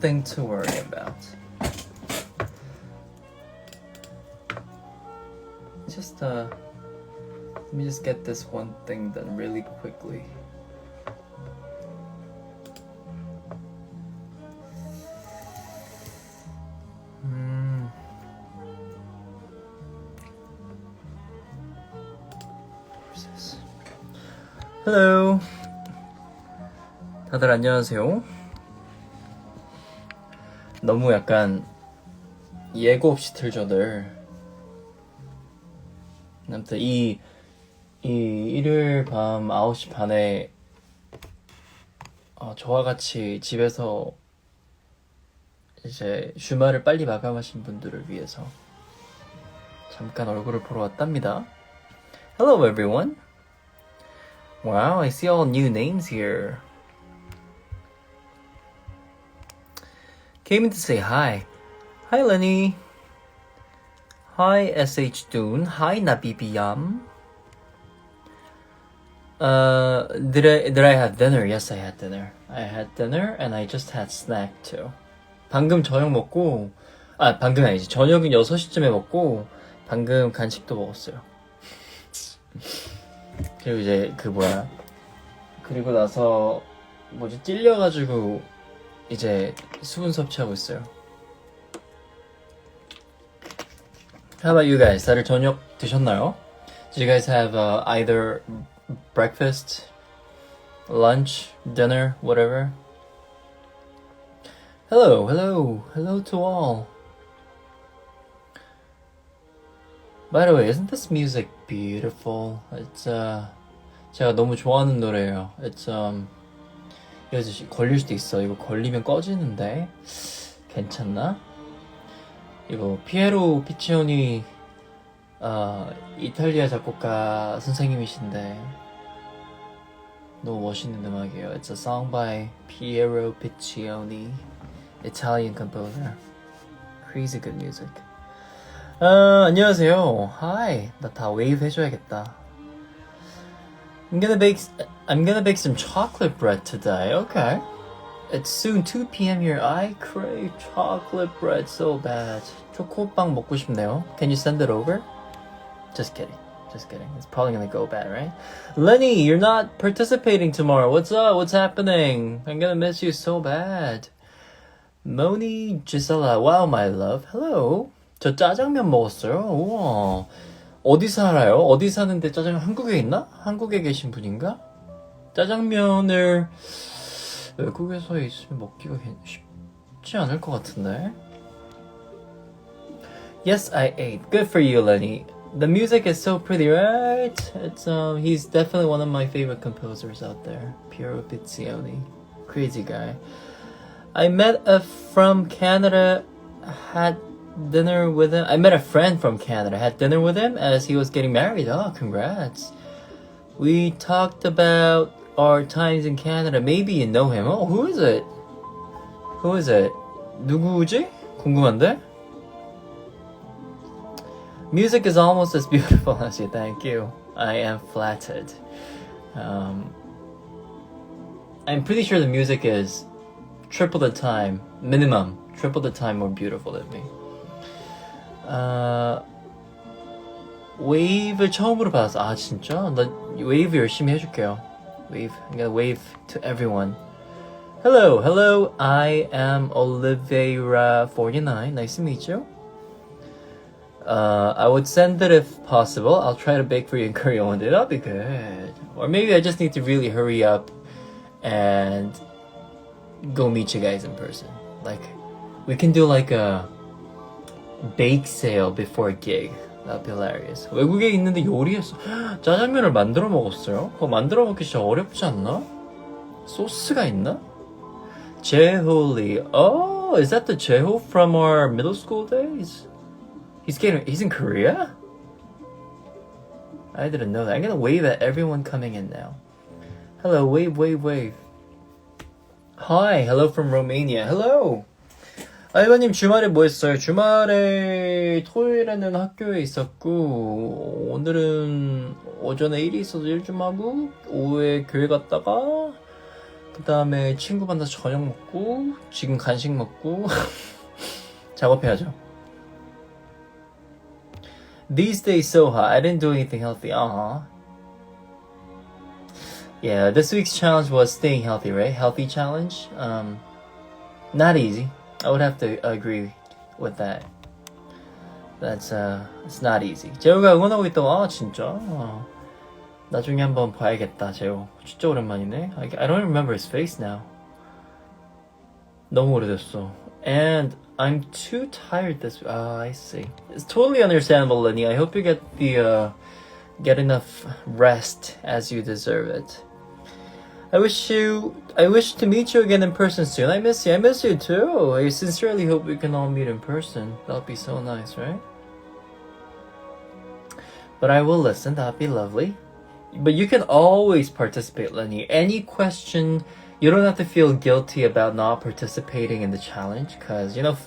nothing to worry about. Just uh, let me just get this one thing done really quickly. 음. Where's this? Hello. 다들 안녕하세요. 너무 약간 예고 없이 틀죠들. 아무튼 이, 이 일요일 밤 9시 반에 어, 저와 같이 집에서 이제 주말을 빨리 마감하신 분들을 위해서 잠깐 얼굴을 보러 왔답니다. Hello everyone. Wow, I see all new names here. Came in to say hi. Hi Lenny. Hi SH Dune. Hi Nabibiyam. Uh, did I did I have dinner? Yes, I had dinner. I had dinner and I just had snack too. 방금 저녁 먹고 아 방금 아니지 저녁은 6시쯤에 먹고 방금 간식도 먹었어요. 그리고 이제 그 뭐야 그리고 나서 뭐지 찔려가지고 이제 수분 섭취하고 있어요. How about you guys? 다들 저녁 드셨나요? Did you guys have uh, either breakfast, lunch, dinner, whatever? Hello, hello, hello to all. By the way, isn't this music beautiful? It's uh 제가 너무 좋아하는 노래예요. It's um 지- 걸릴 수도 있어. 이거 걸리면 꺼지는데 괜찮나? 이거 피에로 피치오니 어, 이탈리아 작곡가 선생님이신데 너무 멋있는 음악이에요. It's a song by Piero Piccioni, Italian composer. Crazy good music. 아, 안녕하세요. Hi. 나 다 웨이브 해줘야겠다. I'm gonna bake. I'm gonna bake some chocolate bread today. Okay. It's soon 2 p.m. here. I crave chocolate bread so bad. 초코빵 먹고 싶네요. Can you send it over? Just kidding. Just kidding. It's probably gonna go bad, right? Lenny, you're not participating tomorrow. What's up? What's happening? I'm gonna miss you so bad. Moni Gisela, wow, my love. Hello. 저 짜장면 먹었어요. 우와. 어디 살아요? 어디 사는데 짜장면 한국에 있나? 한국에 계신 분인가? 짜장면을 외국에서 있으면 먹기가 괜- 쉽지 않을 것 같은데. Yes, I ate. Good for you, Lenny. The music is so pretty, right? It's um, he's definitely one of my favorite composers out there. Piero Pizzioni, crazy guy. I met a from Canada, had dinner with him. I met a friend from Canada, had dinner with him as he was getting married. Oh, congrats. We talked about our times in Canada. Maybe you know him. Oh, who is it? Who is it? 누구지? 궁금한데? Music is almost as beautiful as you. Thank you. I am flattered. Um, I'm pretty sure the music is triple the time, minimum, triple the time more beautiful than me. 아, 웨이브 처음으로 받았어. 아 진짜? 나 웨이브 열심히 해줄게요. Wave, I'm gonna wave to everyone. Hello, hello. I am Oliveira49. Nice to meet you. Uh, I would send it if possible. I'll try to bake for you in Korea one day. That'll be good. Or maybe I just need to really hurry up and go meet you guys in person. Like, we can do like a bake sale before a gig. That'd be hilarious. 외국에 있는데 요리했어. 짜장면을 만들어 먹었어요? 그거 만들어 먹기 진짜 어렵지 않나? 소스가 있나? Jeholi. Oh, is that the Jeho from our middle school days? He's getting. He's in Korea. I didn't know that. I'm gonna wave at everyone coming in now. Hello, wave, wave, wave. Hi, hello from Romania. Hello. 알바님 주말에 뭐 했어요? 주말에 토요일에는 학교에 있었고 오늘은 오전에 일이 있어서 일 좀 하고 오후에 교회 갔다가 그 다음에 친구 만나서 저녁 먹고 지금 간식 먹고 작업해야죠. These days so hot. I didn't do anything healthy. Uh-huh. Yeah, this week's challenge was staying healthy, right? Healthy challenge. Um, not easy. I would have to agree with that. That's uh, it's not easy. 재호가 응원하고 있다고. 아 진짜. 어. 나중에 한번 봐야겠다, 재호. 진짜 오랜만이네. I, I don't remember his face now. 너무 오래됐어. And I'm too tired this. Ah, I see. It's totally understandable, Lenny. I hope you get the uh, get enough rest as you deserve it. I wish you. I wish to meet you again in person soon. I miss you. I miss you too. I sincerely hope we can all meet in person. That'll be so nice, right? But I will listen. That'd be lovely. But you can always participate, Lenny. Any question, you don't have to feel guilty about not participating in the challenge because, you know,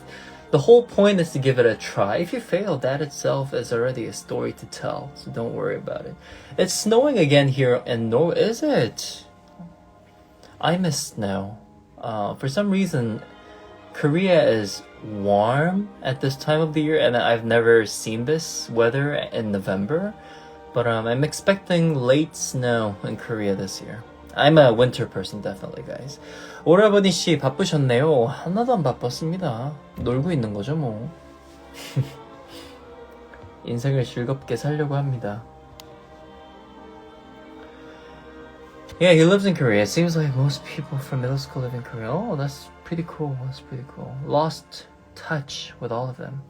the whole point is to give it a try. If you fail, that itself is already a story to tell. So don't worry about it. It's snowing again here in Norway. Is it? I miss snow. Uh, for some reason, Korea is warm at this time of the year, and I've never seen this weather in November. But um, I'm expecting late snow in Korea this year. I'm a winter person, definitely, guys. 오라버니 씨 바쁘셨네요. 하나도 안 바빴습니다. 놀고 있는 거죠, 뭐. 인생을 즐겁게 살려고 합니다. Yeah, he lives in Korea. It seems like most people from middle school live in Korea. Oh, that's pretty cool. That's pretty cool. Lost touch with all of them.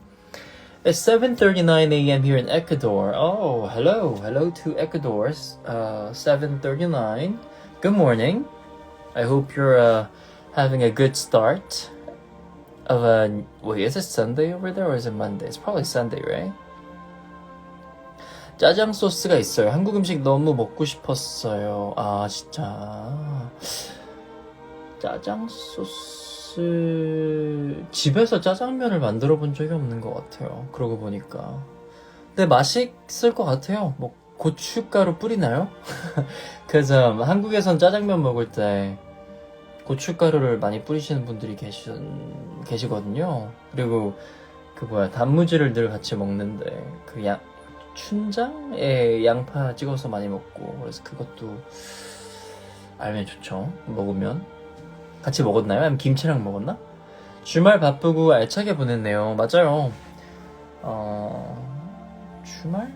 It's 7:39 a.m. here in Ecuador. Oh, hello, hello to Ecuador. Uh, 7:39. Good morning. I hope you're uh, having a good start of a. Wait, is it Sunday over there or is it Monday? It's probably Sunday, right? 짜장 소스가 있어요. 한국 음식 너무 먹고 싶었어요. 아 진짜 짜장 소스 집에서 짜장면을 만들어 본 적이 없는 것 같아요. 그러고 보니까 근데 맛있을 것 같아요. 뭐 고춧가루 뿌리나요? 그래서 한국에선 짜장면 먹을 때 고춧가루를 많이 뿌리시는 분들이 계시, 계시거든요. 그리고 그 뭐야 단무지를 늘 같이 먹는데 그 양, 춘장에 양파 찍어서 많이 먹고 그래서 그것도 알면 좋죠 먹으면 같이 먹었나요? 아니면 김치랑 먹었나? 주말 바쁘고 알차게 보냈네요 맞아요 어... 주말?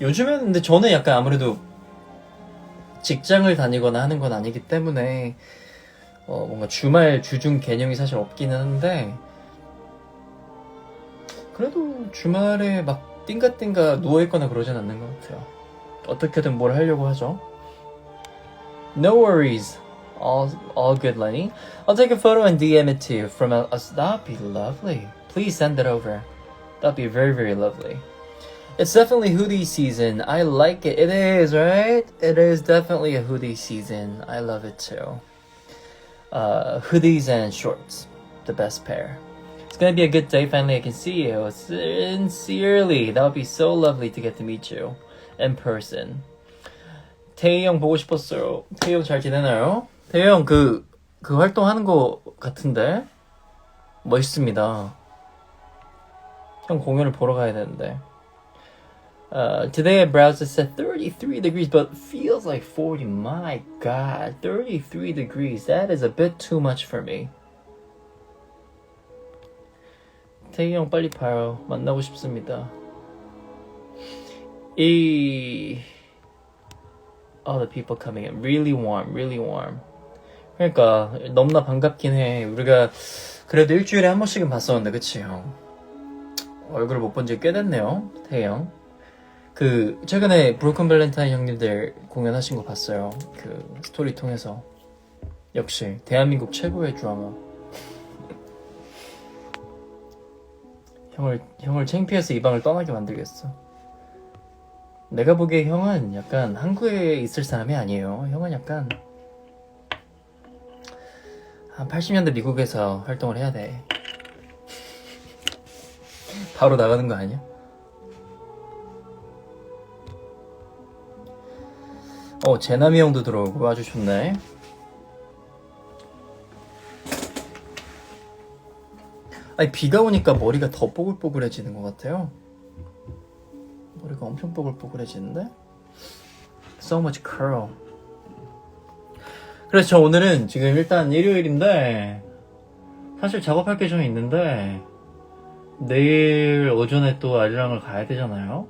요즘에는 근데 저는 약간 아무래도 직장을 다니거나 하는 건 아니기 때문에 어, 뭔가 주말 주중 개념이 사실 없기는 한데 그래도 주말에 막 띵가띵가 누워있거나 그러진 않는 것 같아요. 어떻게든 뭘 하려고 하죠. No worries. All, all good, Lenny. I'll take a photo and DM it to you from us. That'd be lovely. Please send it over. That'd be very, very lovely. It's definitely hoodie season. I like it. It is, right? It is definitely a hoodie season. I love it too. Uh, hoodies and shorts. The best pair. It's gonna be a good day. Finally, I can see you. Sincerely, that would be so lovely to get to meet you in person. 태희 형 보고 싶었어요. 태희 형 잘 지내나요? 태희 형 그, 그 활동하는 거 같은데? 멋있습니다. 형 공연을 보러 가야 되는데. Uh, today I browsed it said 33 degrees, but feels like 40. My god, 33 degrees. That is a bit too much for me. 태희 형 빨리 봐요. 만나고 싶습니다. 이 all the people coming in really warm, really warm. 그러니까 너무나 반갑긴 해. 우리가 그래도 일주일에 한 번씩은 봤었는데, 그치 형? 얼굴 못 본 지 꽤 됐네요, 태희 형. 그 최근에 브로큰 발렌타인 형님들 공연하신 거 봤어요. 그 스토리 통해서 역시 대한민국 최고의 드라마. 형을 형을 창피해서 이 방을 떠나게 만들겠어. 내가 보기에 형은 약간 한국에 있을 사람이 아니에요. 형은 약간 한 80년대 미국에서 활동을 해야 돼. 바로 나가는 거 아니야? 어, 제나미 형도 들어오고 아주 좋네. 아니 비가 오니까 머리가 더 뽀글뽀글해지는 것 같아요. 머리가 엄청 뽀글뽀글해지는데? So much curl. 그래서 저 오늘은 지금 일단 일요일인데 사실 작업할 게 좀 있는데 내일 오전에 또 아리랑을 가야 되잖아요.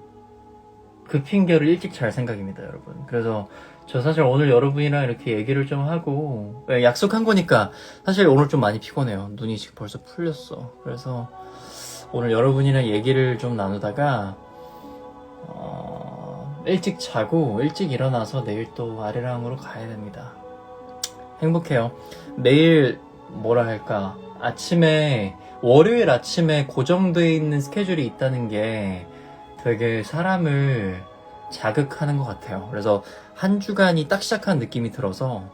그 핑계로 일찍 잘 생각입니다, 여러분. 그래서 저 사실 오늘 여러분이랑 이렇게 얘기를 좀 하고 예, 약속한 거니까 사실 오늘 좀 많이 피곤해요. 눈이 지금 벌써 풀렸어. 그래서 오늘 여러분이랑 얘기를 좀 나누다가 어, 일찍 자고 일찍 일어나서 내일 또 아리랑으로 가야 됩니다. 행복해요. 내일 뭐라 할까 아침에 월요일 아침에 고정되어 있는 스케줄이 있다는 게 되게 사람을 자극하는 것 같아요. 그래서 한 주간이 딱 시작한 느낌이 들어서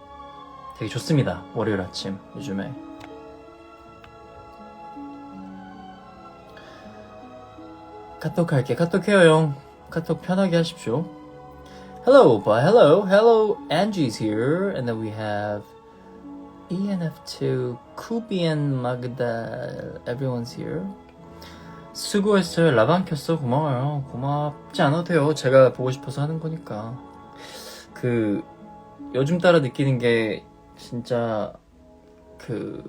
되게 좋습니다. 월요일 아침 요즘에. 카톡 할게. 카톡 해요, 형. 카톡 편하게 하십시오. Hello, but hello, hello, Angie's here, and then we have ENF2, Kubian Magda, everyone's here. 수고했어요. 라방 켰어. 고마워요. 고맙지 않아도 돼요. 제가 보고 싶어서 하는 거니까. 그, 요즘 따라 느끼는 게, 진짜, 그,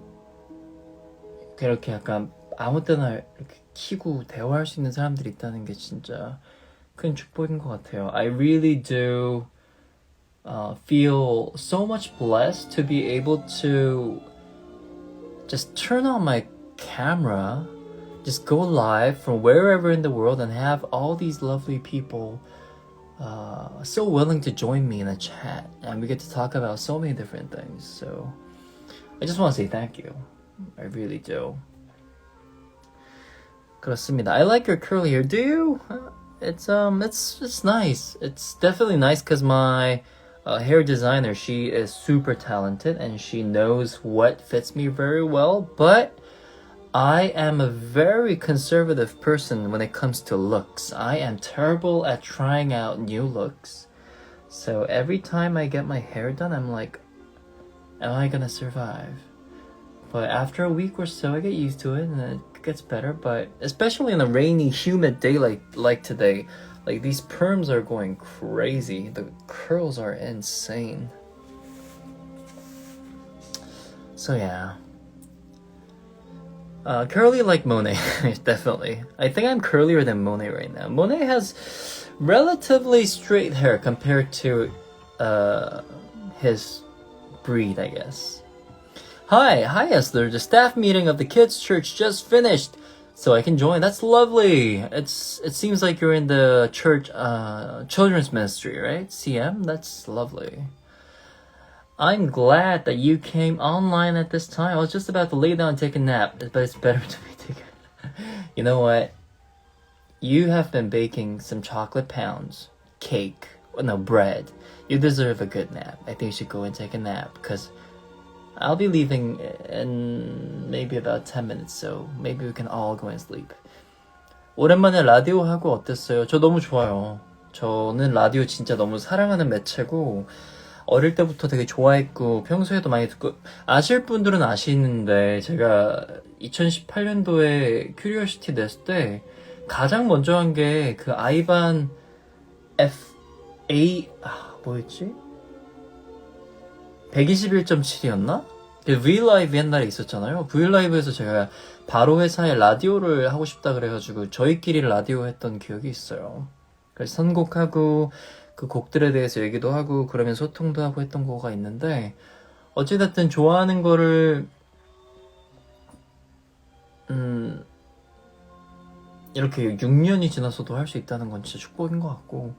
그렇게 약간 아무 때나 이렇게 키고 대화할 수 있는 사람들이 있다는 게 진짜 큰 축복인 것 같아요. I really do uh, feel so much blessed to be able to just turn on my camera, just go live from wherever in the world and have all these lovely people uh, so willing to join me in a chat. And we get to talk about so many different things. So I just want to say thank you. I really do. 그렇습니다. I like your curly hair. Do you? Uh, It's um, it's it's nice. It's definitely nice because my uh, hair designer, she is super talented and she knows what fits me very well. But I am a very conservative person when it comes to looks. I am terrible at trying out new looks. So every time I get my hair done, I'm like, am I gonna survive? But after a week or so, I get used to it and it gets better. But especially on a rainy, humid day like like today, like these perms are going crazy. The curls are insane. So yeah. Uh, curly like Monet, definitely. I think I'm curlier than Monet right now. Monet has relatively straight hair compared to uh, his breed, I guess. Hi, hi Esther. The staff meeting of the kids' church just finished, so I can join. That's lovely. It's it seems like you're in the church uh, children's ministry, right? CM. That's lovely. I'm glad that you came online at this time. I was just about to lay down and take a nap, but it's better to be taken. you know what? You have been baking some chocolate pounds, cake, well, no bread. You deserve a good nap. I think you should go and take a nap because I'll be leaving in maybe about 10 minutes, so maybe we can all go and sleep. 오랜만에 라디오 하고 어땠어요? 저 너무 좋아요. 저는 라디오 진짜 너무 사랑하는 매체고 어릴 때부터 되게 좋아했고 평소에도 많이 듣고 아실 분들은 아시는데 제가 2018년도에 큐리오시티 냈을 때 가장 먼저 한 게 그 아이반 F A 아 뭐였지? 121.7이었나? V라이브 옛날에 있었잖아요. V라이브에서 제가 바로 회사에 라디오를 하고 싶다 그래가지고 저희끼리 라디오 했던 기억이 있어요. 그래서 선곡하고 그 곡들에 대해서 얘기도 하고 그러면 소통도 하고 했던 거가 있는데 어찌됐든 좋아하는 거를 음 이렇게 6년이 지나서도 할 수 있다는 건 진짜 축복인 것 같고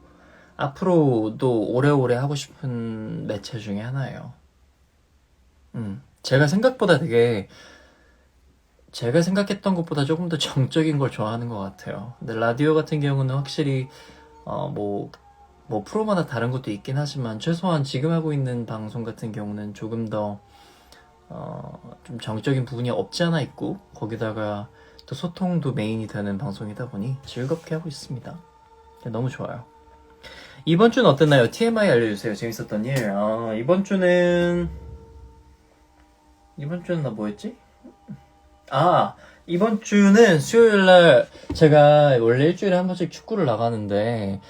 앞으로도 오래오래 하고 싶은 매체 중에 하나예요. 음, 제가 생각보다 되게 제가 생각했던 것보다 조금 더 정적인 걸 좋아하는 것 같아요. 근데 라디오 같은 경우는 확실히 어 뭐 뭐 프로마다 다른 것도 있긴 하지만 최소한 지금 하고 있는 방송 같은 경우는 조금 더 어, 좀 정적인 부분이 없지 않아 있고 거기다가 또 소통도 메인이 되는 방송이다 보니 즐겁게 하고 있습니다. 너무 좋아요. 이번 주는 어땠나요? TMI 알려주세요. 재밌었던 일. 어, 이번 주는 이번 주는 나 뭐였지? 아 이번 주는 수요일 날 제가 원래 일주일에 한 번씩 축구를 나가는데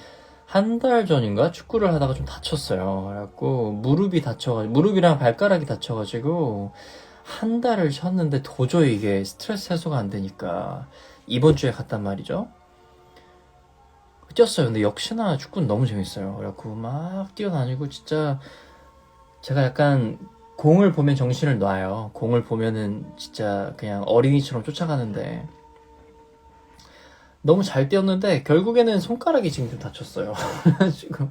한 달 전인가 축구를 하다가 좀 다쳤어요. 그래갖고 무릎이 다쳐가지고 무릎이랑 발가락이 다쳐가지고 한 달을 쉬었는데 도저히 이게 스트레스 해소가 안 되니까 이번 주에 갔단 말이죠. 뛰었어요. 근데 역시나 축구는 너무 재밌어요. 그래갖고 막 뛰어다니고 진짜 제가 약간 공을 보면 정신을 놔요. 공을 보면은 진짜 그냥 어린이처럼 쫓아가는데 너무 잘 뛰었는데 결국에는 손가락이 지금 좀 다쳤어요. 그래가지고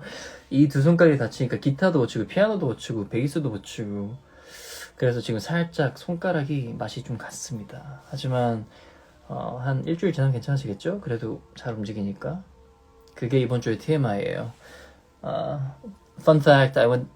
이두 손가락이 다치니까 기타도 못 치고 피아노도 못 치고 베이스도 못 치고 그래서 지금 살짝 손가락이 맛이 좀 갔습니다. 하지만 어, 한 일주일 지나면 괜찮으시겠죠? 그래도 잘 움직이니까 그게 이번 주의 TMI예요. Uh, fun fact: I went